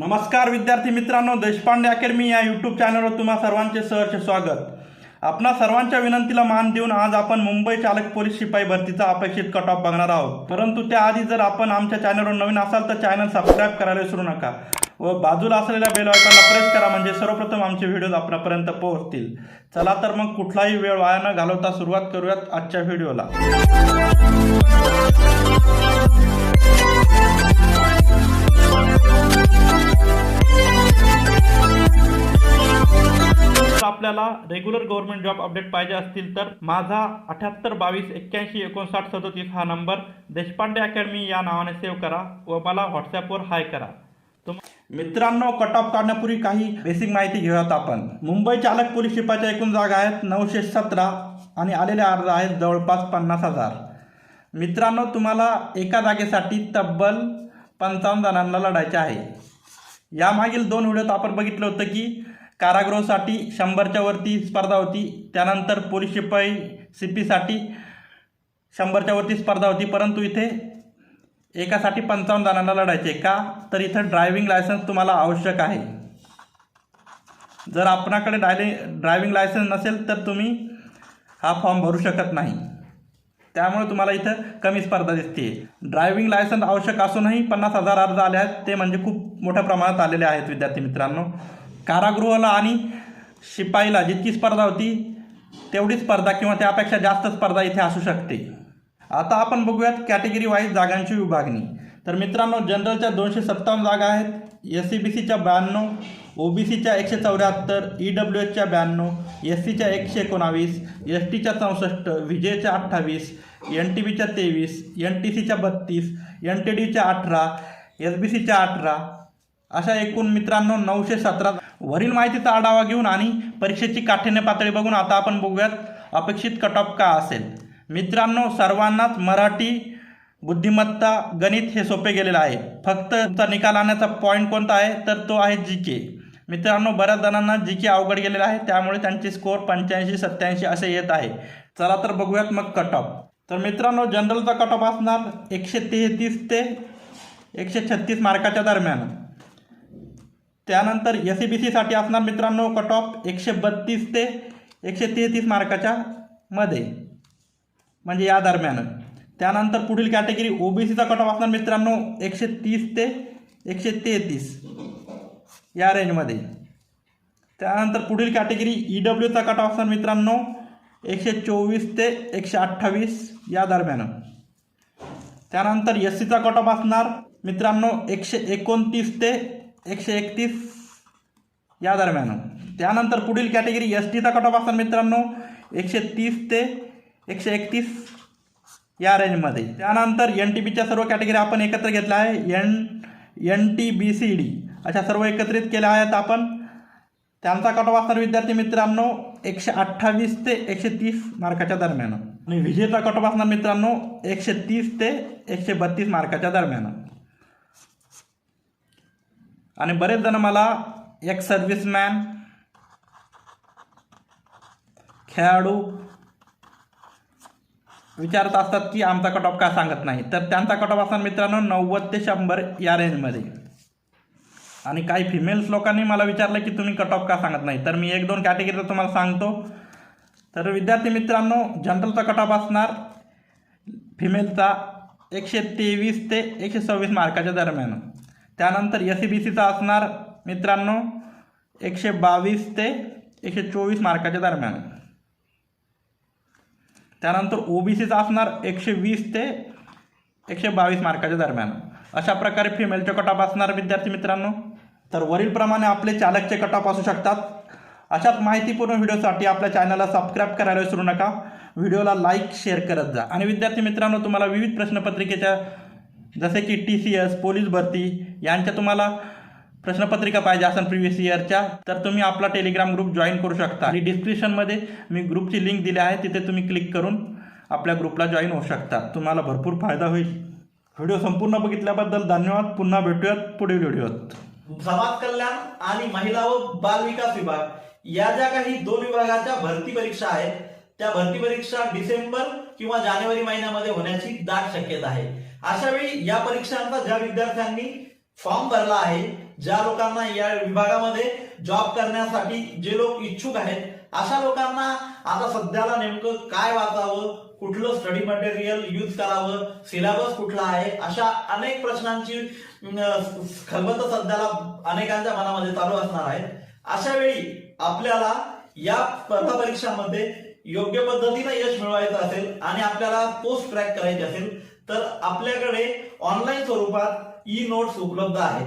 नमस्कार विद्यार्थी मित्रांनो देशपांडे अकॅडमी या यूट्यूब चॅनलवर तुम्हा सर्वांचे सहर्ष स्वागत. आपणा सर्वांच्या विनंतीला मान देऊन आज आपण मुंबई चालक पोलीस शिपाई भरतीचा अपेक्षित कट ऑफ बघणार आहोत. परंतु त्याआधी जर आपण आमच्या चॅनलवर नवीन असाल तर चॅनल सबस्क्राईब करायला विसरू नका व बाजूला असलेल्या बेल आयकॉनला प्रेस करा म्हणजे सर्वप्रथम आमचे व्हिडिओज आपल्यापर्यंत पोहोचतील. चला तर मग कुठलाही वेळ वाया न घालवता सुरुवात करूयात आजच्या व्हिडिओला आपल्याला रेग्युलर गव्हर्नमेंट जॉब अपडेट पाहिजे असतील तर माझा अठ्याहत्तर बावीस एक्क्याऐंशी एकोणसाठ सदोतीस हा नंबर देशपांडे अकॅडमी या नावाने सेव्ह करा व मला व्हॉट्सॲपवर हाय करा. मित्रांनो कट ऑफ काढण्यापूर्वी काही बेसिक माहिती घेऊयात आपण. मुंबई चालक पोलीस शिपाच्या एकूण जागा आहेत नऊशे सतरा आणि आलेले अर्ज आहेत जवळपास पन्नास हजार. मित्रांनो तुम्हाला एका जागेसाठी तब्बल पंचावन्न जणांना लढायचे आहे. यामागील दोन व्हिडिओत आपण बघितलं होतं की कारागृहासाठी शंभरच्या वरती स्पर्धा होती. त्यानंतर पोलीस शिपाई सी पीसाठी शंभरच्या वरती स्पर्धा होती. परंतु इथे एकासाठी पंचावन्न जणांना लढायचे का? तर इथं ड्रायव्हिंग लायसन्स तुम्हाला आवश्यक आहे. जर आपणाकडे डायले ड्रायव्हिंग लायसन्स नसेल तर तुम्ही हा फॉर्म भरू शकत नाही. त्यामुळे तुम्हाला इथं कमी स्पर्धा दिसते ड्रायव्हिंग लायसन्स आवश्यक असूनही पन्नास हजार अर्ज आले आहेत. ते म्हणजे खूप मोठ्या प्रमाणात आलेले आहेत विद्यार्थी मित्रांनो. कारागृहाला आणि शिपाईला जितकी स्पर्धा होती तेवढी स्पर्धा किंवा त्यापेक्षा जास्त स्पर्धा इथे असू शकते. आता आपण बघूयात कॅटेगरी वाईज जागांची विभागणी. तर मित्रांनो जनरलच्या दोनशे सत्तावन्न जागा आहेत. एस सी बी सीच्या ब्याण्णव ओ बी सीच्या एकशे चौऱ्याहत्तर ई डब्ल्यू एचच्या ब्याण्णव एस सीच्या एकशे एकोणावीस एस टीच्या चौसष्ट विजेच्या अठ्ठावीस एन टी बीच्या तेवीस एन टी सीच्या बत्तीस एन टी डीच्या अठरा एस बी सीच्या अठरा अशा एकूण मित्रांनो नऊशे सतरा. वरील माहितीचा आढावा घेऊन आणि परीक्षेची काठिण्य पातळी बघून आता आपण बघूयात अपेक्षित कट ऑफ का असेल. मित्रांनो सर्वांनाच मराठी बुद्धिमत्ता गणित हे सोपे गेलेलं आहे. फक्त तुमचा निकाल आणण्याचा पॉईंट कोणता आहे? तर तो आहे जी के मित्रांनो बऱ्याच जणांना जी के अवघड गेलेला आहे. त्यामुळे त्यांचे स्कोअर पंच्याऐंशी सत्याऐंशी असे येत आहे. चला तर बघूयात मग कट ऑफ तर मित्रांनो जनरलचा कट ऑफ असणार एकशे तेहतीस ते एकशे छत्तीस मार्काच्या दरम्यान. त्यानंतर एस सी बी सीसाठी असणार मित्रांनो कट ऑफ एकशे बत्तीस ते एकशे तेहतीस मार्काच्या मध्ये. म्हणजे या दरम्यान. त्यानंतर पुढील कॅटेगरी ओ बी सीचा कट ऑफ असणार मित्रांनो एकशे तीस ते एकशे तेहतीस या रेंजमध्ये त्यानंतर पुढील कॅटेगरी ई डब्ल्यूचा कट ऑफ असणार मित्रांनो एकशे चोवीस ते एकशे अठ्ठावीस या दरम्यान. त्यानंतर एस सीचा कट ऑफ असणार मित्रांनो एकशे एकोणतीस ते एकशे एकतीस या दरम्यान. त्यानंतर पुढील कॅटेगरी एस टीचा कट ऑफ असेल मित्रांनो एकशे तीस ते एकशे एकतीस या रेंजमध्ये त्यानंतर एन टी बीच्या सर्व कॅटेगरी आपण एकत्र घेतल्या आहे. N N T B C D अशा सर्व एकत्रित केल्या आहेत आपण. त्यांचा कट ऑफ असणार विद्यार्थी मित्रांनो एकशे अठ्ठावीस ते एकशे तीस मार्काच्या दरम्यान. आणि विजेचा कट ऑफ असणार मित्रांनो एकशे तीस ते एकशे बत्तीस मार्काच्या दरम्यान. आणि बरेच जण मला एक सर्व्हिसमॅन खेळाडू विचारत असतात की आमचा कट ऑफ का सांगत नाही. तर त्यांचा कट ऑफ असणार मित्रांनो नव्वद ते शंभर या रेंजमध्ये आणि काही फिमेल्स लोकांनी मला विचारलं की तुम्ही कट ऑफ का सांगत नाही? तर मी एक दोन कॅटेगरीचं तुम्हाला सांगतो. तर विद्यार्थी मित्रांनो जनरलचा कट ऑफ असणार फिमेलचा एकशे तेवीस ते एकशे सव्वीस मार्काच्या दरम्यान. त्यानंतर एस सी बी सीचा असणार मित्रांनो एकशे बावीस ते एकशे चोवीस मार्काच्या दरम्यान. त्यानंतर ओ बी सीचा असणार एकशे वीस ते एकशे बावीस मार्काच्या दरम्यान. अशा प्रकारे फिमेलचे कट ऑफ असणार विद्यार्थी मित्रांनो. तर वरीलप्रमाणे आपले चालकचे कट ऑफ असू शकतात. अशाच माहितीपूर्ण व्हिडिओसाठी आपल्या चॅनलला सबस्क्राईब करायला विसरू नका. व्हिडिओला लाईक शेअर करत जा. आणि विद्यार्थी मित्रांनो तुम्हाला विविध प्रश्नपत्रिकेच्या जसे की टी सी एस पोलीस भरती यांच्या तुम्हाला प्रश्नपत्रिका पाहिजे असेल प्रिव्हियस इयरच्या तर तुम्ही आपला टेलिग्राम ग्रुप जॉईन करू शकता. आणि डिस्क्रिप्शनमध्ये मी ग्रुपची लिंक दिली आहे तिथे तुम्ही क्लिक करून आपल्या ग्रुपला जॉईन होऊ शकता. तुम्हाला भरपूर फायदा होईल. व्हिडिओ संपूर्ण बघितल्याबद्दल धन्यवाद. पुन्हा भेटूयात पुढील व्हिडिओत समाज कल्याण आणि महिला व बाल विकास विभाग या ज्या काही दोन विभागाच्या भरती परीक्षा आहेत त्या भरती परीक्षा डिसेंबर किंवा जानेवारी महिन्यामध्ये होण्याची दाट शक्यता आहे. अशा वेळी या परीक्षांचा ज्या विद्यार्थ्यांनी फॉर्म भरला आहे ज्या लोकांना या विभागामध्ये जॉब करण्यासाठी जे लोक इच्छुक आहेत अशा लोकांना आता सध्याला नेमकं काय वाचावं कुठलं स्टडी मटेरियल यूज करावं सिलेबस कुठला आहे अशा अनेक प्रश्नांची अं, खलबत सध्याला अनेकांच्या मनामध्ये चालू असणार आहे अशा वेळी आपल्याला या स्पर्धा परीक्षांमध्ये योग्य पद्धतीने यश मिळवायचं असेल आणि आपल्याला पोस्ट ट्रॅक करायचे असेल तर आपल्याकडे ऑनलाईन स्वरूपात ई नोट्स उपलब्ध आहेत.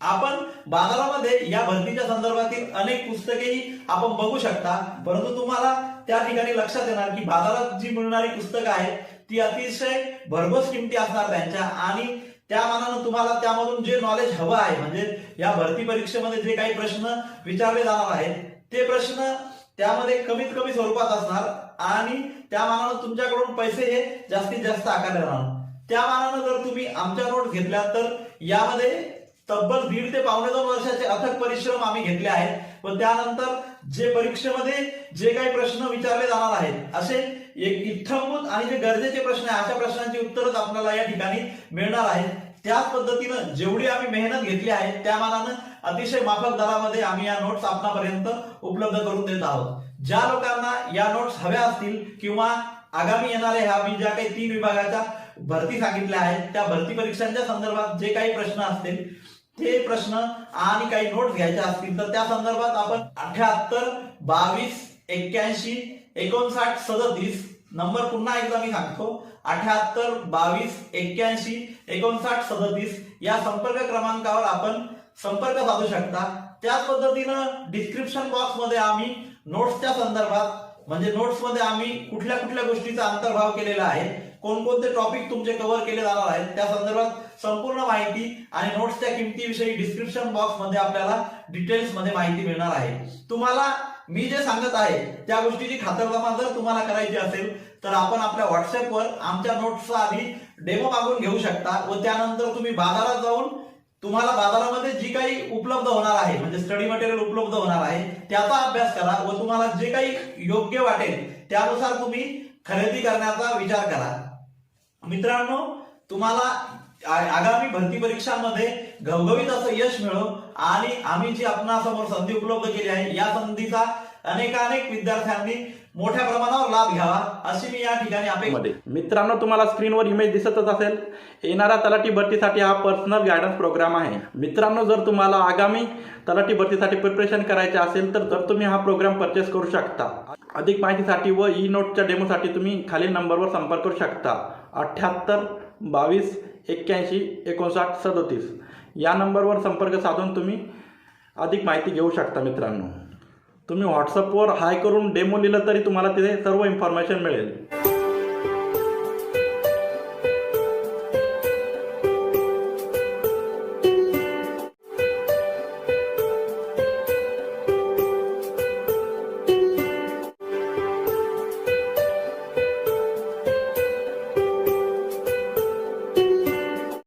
आपण बाजारामध्ये या भरतीच्या संदर्भातील अनेक पुस्तकेही आपण बघू शकता. परंतु तुम्हाला त्या ठिकाणी लक्षात येणार की बाजारात जी मिळणारी पुस्तकं आहेत ती अतिशय भरघोस किमती असणार त्यांच्या. आणि त्या मानानं तुम्हाला त्यामधून जे नॉलेज हवं आहे म्हणजे या भरती परीक्षेमध्ये जे काही प्रश्न विचारले जाणार आहेत ते प्रश्न त्यामध्ये कमीत कमी स्वरूपात असणार आणि त्या मानानं तुमच्याकडून पैसे हे जास्तीत जास्त आकारले जाणार. त्या मानानं जर तुम्ही आमच्या नोट घेतल्या तर यामध्ये तब्बल दीड ते पावणे दोन वर्षाचे अथक परिश्रम आम्ही घेतले आहेत. व त्यानंतर जे परीक्षेमध्ये जे काही प्रश्न विचारले जाणार आहेत असे एक इत्थंभूत आणि जे गरजेचे प्रश्न आहे अशा प्रश्नांची उत्तरच आपल्याला या ठिकाणी मिळणार आहेत. त्याच पद्धतीनं जेवढी आम्ही मेहनत घेतली आहे त्या मानानं अतिशय माफक दरामध्ये आम्ही या नोट्स आपणापर्यंत उपलब्ध करून देत आहोत. ज्या लोकांना या नोट्स हव्या असतील किंवा आगामी येणाऱ्या ह्या मी ज्या काही तीन विभागाच्या भरती सांगितल्या आहेत त्या भरती परीक्षांच्या संदर्भात जे काही प्रश्न असतील ते प्रश्न आणि काही नोट्स घ्यायच्या असतील तर त्या संदर्भात आपण अठ्याहत्तर बावीस एक्क्याऐंशी एकोणसाठ सदतीस नंबर पुन्हा एकदा मी सांगतो अठ्याहत्तर बावीस एक्क्याऐंशी एकोणसाठ सदतीस या संपर्क क्रमांकावर आपण संपर्क साधू शकता. त्याच पद्धतीनं डिस्क्रिप्शन बॉक्समध्ये आम्ही नोट्सच्या संदर्भात म्हणजे नोट्समध्ये आम्ही कुठल्या कुठल्या गोष्टीचा अंतर्भाव केलेला आहे कोणकोणते टॉपिक तुमचे कव्हर केले जाणार आहेत त्या संदर्भात संपूर्ण माहिती आणि नोट्सच्या किमतीविषयी डिस्क्रिप्शन बॉक्समध्ये आपल्याला डिटेल्समध्ये माहिती मिळणार आहे. तुम्हाला मी जे सांगत आहे त्या गोष्टीची खातरजमा जर तुम्हाला करायची असेल तर आपण आपल्या व्हॉट्सअपवर आमच्या नोट्सचा आधी डेमो मागून घेऊ शकता व त्यानंतर तुम्ही बाजारात जाऊन तुम्हाला बाजारामध्ये जी काही उपलब्ध होणार आहे म्हणजे स्टडी मटेरियल उपलब्ध होणार आहे त्याचा अभ्यास करा व तुम्हाला जे काही योग्य वाटेल त्यानुसार तुम्ही खरेदी करण्याचा विचार करा. मित्रांनो तुम्हाला आगामी भरती परीक्षांमध्ये घवघवीत असं यश मिळो आणि आम्ही जी आपणासमोर संधी उपलब्ध केली आहे या संधीचा अनेकानेक विद्यार्थ्यांनी मोठ्या प्रमाणावर लाभ घ्यावा अशी मी या ठिकाणी अपेक्षा मित्रांनो तुम्हाला स्क्रीनवर इमेज दिसतच असेल. येणाऱ्या तलाठी भरतीसाठी हा पर्सनल गायडन्स प्रोग्राम आहे. मित्रांनो जर तुम्हाला आगामी तलाठी भरतीसाठी प्रिपरेशन करायचे असेल तर तर तुम्ही हा प्रोग्राम परचेस करू शकता. अधिक माहितीसाठी व ई नोटच्या डेमोसाठी तुम्ही खालील नंबरवर संपर्क करू शकता. अठ्ठ्याहत्तर बावीस एक्क्याऐंशी एकोणसाठ सदोतीस. या नंबरवर संपर्क साधून तुम्ही अधिक माहिती घेऊ शकता मित्रांनो. तुम्ही व्हॉट्सअपवर हाय करून डेमो लिहिलं तरी तुम्हाला तिथे सर्व इन्फॉर्मेशन मिळेल.